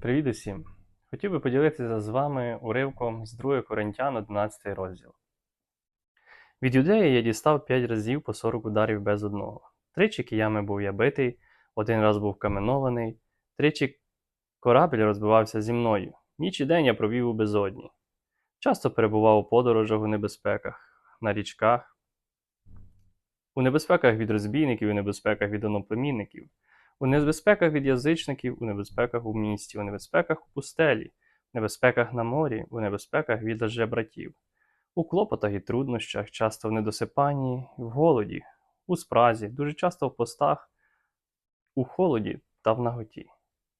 Привіт усім! Хотів би поділитися з вами уривком з 2 Коринтян 11 розділ. Від юдеї я дістав 5 разів по 40 ударів без одного. Тричі киями був я битий, один раз був каменований, тричі корабель розбивався зі мною. Ніч і день я провів у безодні. Часто перебував у подорожах у небезпеках, на річках, у небезпеках від розбійників, у небезпеках від одноплемінників, у небезпеках від язичників, у небезпеках у місті, у небезпеках у пустелі, у небезпеках на морі, у небезпеках від лжебратів, у клопотах і труднощах, часто в недосипанні, в голоді, у спразі, дуже часто в постах, у холоді та в наготі.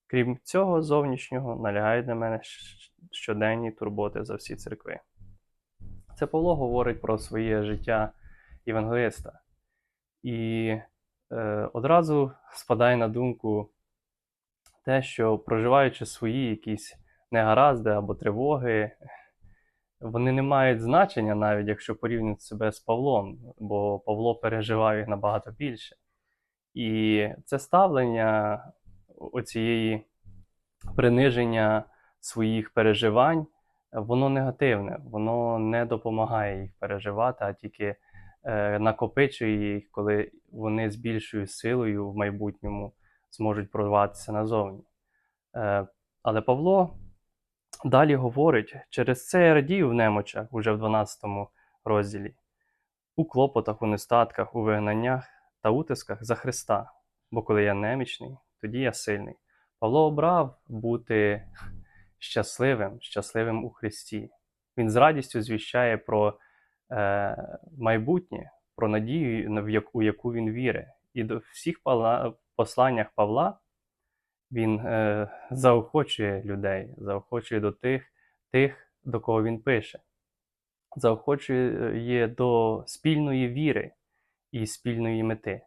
Крім цього зовнішнього, налягають на мене щоденні турботи за всі церкви. Це Павло говорить про своє життя євангелиста. І одразу спадає на думку те, що проживаючи свої якісь негаразди або тривоги, вони не мають значення, навіть якщо порівнювати себе з Павлом, бо Павло переживав їх набагато більше. І це ставлення оцієї приниження своїх переживань, воно негативне, воно не допомагає їх переживати, а тільки е, накопичує їх, коли вони з більшою силою в майбутньому зможуть прорватися назовні. Е, але Павло далі говорить: через це я радію в немочах, уже в 12 розділі, у клопотах, у нестатках, у вигнаннях та утисках за Христа. Бо коли я немічний, тоді я сильний. Павло обрав бути щасливим, щасливим у Христі. Він з радістю звіщає про е, майбутнє, про надію, у яку він вірить. І до всіх посланнях Павла він е, заохочує людей, заохочує до тих, тих, до кого він пише, заохочує до спільної віри і спільної мети.